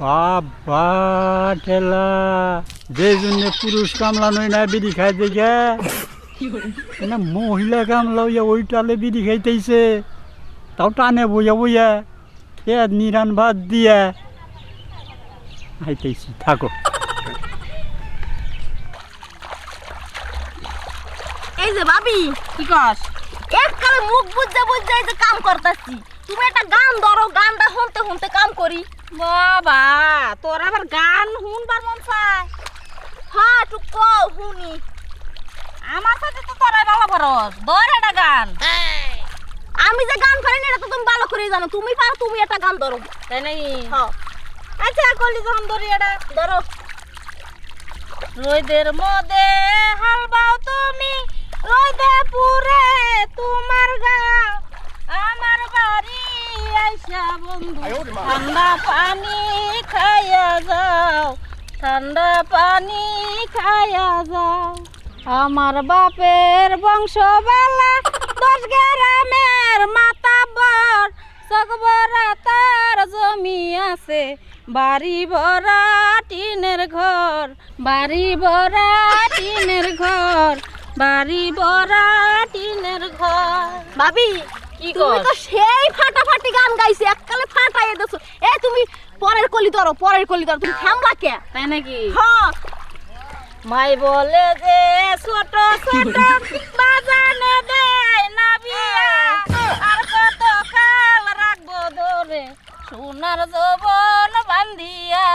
বাবা ঠেলা। যে জন্য পুরুষ কামলা নই না, বিড়ি খাই দেখে? না মহিলা কামলা ইয়া ওই টালে বিড়ি খাইতেইছে তাও টানে বইয়া বইয়া খেয়ে নিরান ভাত দিয়া। খাইতেইছি থাকো। এই যে ভাবি, কি কস? এককালে মুখ বুঝতে বুঝতে কাম করতেছি। তুমি একটা গান ধরো, গানটা শুনতে শুনতে কাম করি। বাবা তোর আবার গান শুনবার মন চায়। হ্যাঁ একটু কও শুনি। আমার সাথে তো তোরাই ভালো পারস ধর একটা গান। আমি যে গান পারি না এটা তো তুমি ভালো করে জানো। তুমি পারো তুমি একটা গান ধরো। তাই নাকি? হ্যাঁ। আচ্ছা কলি যখন ধরি এটা ধরো। রোদের মধ্যে হাল বাও তুমি রোদে পুরে তোমার গাও আমার বাড়ি আইসা বন্ধু ঠান্ডা পানি খাইয়া যাও, ঠান্ডা পানি খাইয়া যাও। আমার বাপের বংশবালা দশ গ্রামের মাতাবর সকবরা তার জমি আছে। বাড়ি ভরা টিনের ঘর, বাড়ি ভরা টিনের ঘর, বাড়ি ভরা টিনের ঘর। ভাবি কি তুমি? তো সেই ফাটাফাটি গান গাইছে এককালে ফাটাই দেছো। এ তুমি পরের কলি ধরো পরের কলি ধরো তুমি থামলা কে? তাই নাকি? হ্যাঁ মাই বলে যে ছোট ছোট বাজানে দেয় না বিয়া আর কত কাল রাখব ধরে? সোনার যৌবন বান্ধিয়া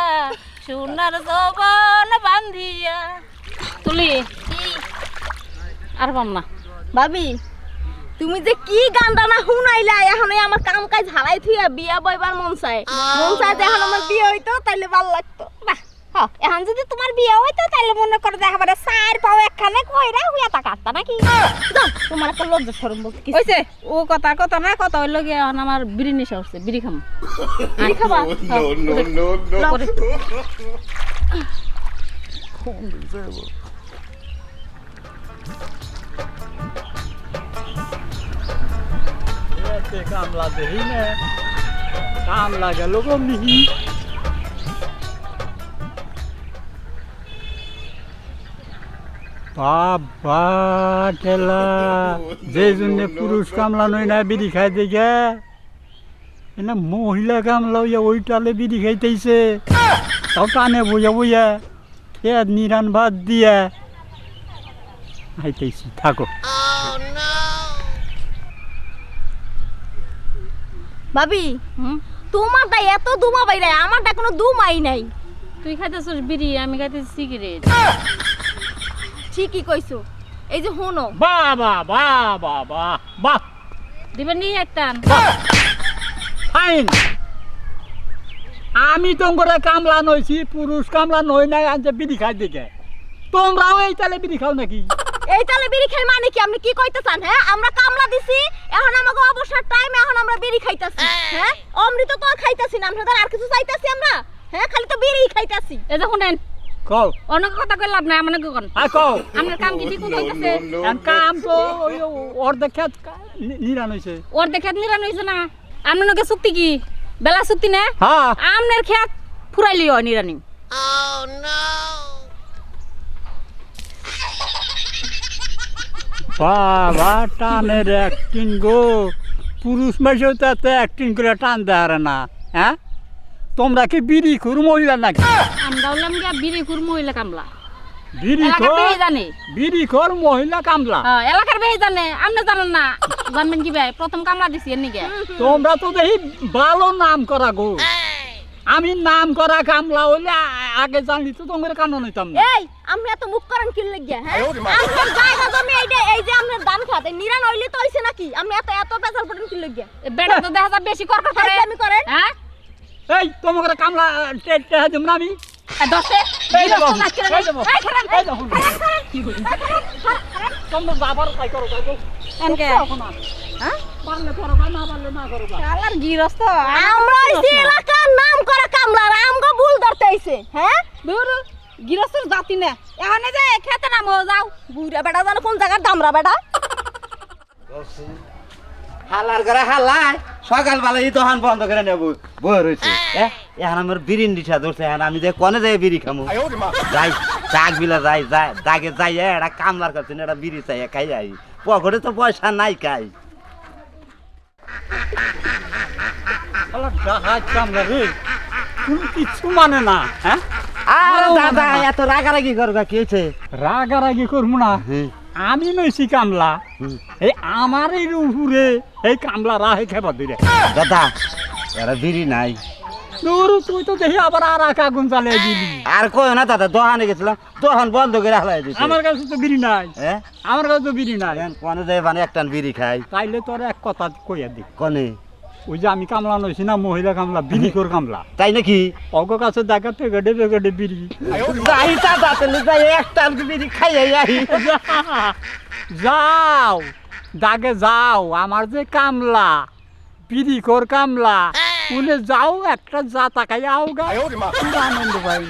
সোনার যৌবন বান্ধিয়া। তুলি। আর পাম না। ভাবি তুমি যে কি গানটা না শুনাইলা এখন আমার কাম কাজ হারাই থুইয়া বিয়া বইবার মন চায় মন চায় যে এখন আমার বিয়ে হইতো তাইলে ভালো লাগতো। বাহ হ, এখন যদি তোমার বিয়ে হইতো তাহলে মনে করো দেখা পারে চার পাও একখানে কইরা হুইয়া তা কাটতা নাকি? তোমার একটা লজ্জা সরম বলতে কি হইছে ও কথা কথা না কথা হইল গিয়ে এখন আমার বিড়ি নেশা হচ্ছে বিড়ি খাম। কি খাবা? করে এতে কামলা দেহি না? কামলা গেল যে জন্য পুরুষ কামলা নই না, বিড়ি খাই দেখে। না মহিলা কামলা ইয়া ওই টালে বিড়ি খাইতেইছে। তাও টানে বইয়া বইয়া খেয়ে নিরান ভাত দিয়া। খাইতেইছি, থাকো। ভাবি হুম? তোমারটা এত দুমা বাইরে আমারটা কোনো দুমাই নাই। তুই খাইতেছিস বিড়ি আমি খাইতেছি সিগারেট ঠিকই কইছো। এই যে শোনো। বাহ বাহ বাহ বাহ বাহ বাহ দিবেন নি একটা ফাইন। আমি তোমরা কামলা নইছি পুরুষ কামলা নই নাই আনছে বিড়ি খাই দেখে। তোমরাও এই তালে বিড়ি খাও নাকি? এই তালে বিড়ি খাই মানে কি? আপনি কি কইতে চান হ্যাঁ? আমরা কামলা দিছি অবসর টাইম এখন আমরা বিড়ি খাইতাছি হ্যাঁ অমৃত তো আর খাইতাছি না আমরা তো আর কিছু চাইতাছি আমরা হ্যাঁ খালি তো বিড়ি খাইতাছি এই যে শুনেন কও অনেক কথা কই লাভ নাই কোন আর কও কাম কি ঠিক হইতাছে কাম তো খেত নিরান হয়েছে ওর দেখে নিরান হইছে না চুক্তি কি বেলা চুক্তি না হ্যাঁ আমনের খেত ফুরাইলি হয় নিরানি বাবা টানের অ্যাক্টিং গো পুরুষ মেশেও তো এত অ্যাক্টিং করে টান দেয় না হ্যাঁ? তোমরা কি বিড়ি খুর মহিলা নাকি? আমরা হলাম গিয়া বিড়ি খুর মহিলা কামলা। বিড়ি খোর জানে বিড়ি খোর মহিলা কামলা? হ্যাঁ, এলাকার জানে আপনি জানেন না জানবেন কি ভাই? প্রথম কামলা দিছি এর নিগে। তোমরা তো দেখি ভালো নাম করা গো। আমি নাম করা কামলা হইলে আগে জানলি তো তোমার কান্ন নিতাম না। এই আপনি এত মুখ করেন কি লাগিয়া হ্যাঁ আপনার জায়গা জমি এই যে এই যে আপনার ধান খাত হইলে তো হইছে নাকি? আপনি এত এত পেছাল পড়েন কি লাগিয়া বেটা তো দেখা যায় বেশি কর করে আমি করেন। হ্যাঁ? এই তোমার কামলা টে- টেহা দিম না আমি? এ দশে। এই গিরস্ত দেখো, এই দেখো, এই খারাপ, এই দেখো। তোমরা যাবার তাই করো তাই করো। এনকে? হ্যাঁ? পারলে করো না পারলে না করো বা। গিরস্ত আমরা হইছি এলাকার নাম করা কামলার। আমগো ভুল ধরতে আইছে হ্যাঁ? গিরস্তর জাতি না। এখানে যে খেতে নামো যাও। বুড়া বেটা জানো কোন জায়গার দামরা বেটা? হালার করে হালায়। সকালবেলা এই দোকান বন্ধ করে নেব। বই রয়েছে এখন আমার বিড়ির নিশা ধরছে এখন আমি যে কনে যাই বিড়ি খামু। যাই দাগ বিলা যাই যাই দাগে যাই এটা কামলার কাছে এটা বিড়ি চাই খাই যাই পকেটে তো পয়সা নাই খাই। কিচ্ছু মানে না হ্যাঁ? আর দাদা এত রাগারাগি করবা কি হয়েছে রাগারাগি করব না। হুম, আমি নইছি কামলা। এই আমার এই উপরে এই কামলা রাহে খেবা দিলে। দাদা এরা বিড়ি নাই। দূর তুই তো দেখি আবার আর এক আগুন চালিয়ে দিলি। আর কই না দাদা দোকানে গেছিলাম দোকান বন্ধ করে হালাই দিছে। আমার কাছে তো বিড়ি নাই। হ্যাঁ আমার কাছে তো বিড়ি নাই। কনে যাই মানে একটা বিড়ি খাই তাইলে তোর এক কথা কইয়া দি। কনে? ওই যে আমি কামলা নইছি না মহিলা কামলা বিড়ি কর কামলা। তাই নাকি? অগ কাছে দেখা পেগেডে পেগেডে বিড়ি। যাই যাই একটা বিড়ি খাই আই যাও দাগে যাও আমার যে কামলা বিড়ি কর কামলা উনি যাও একটা যা তাকাই আও গা। খুব আনন্দ পাই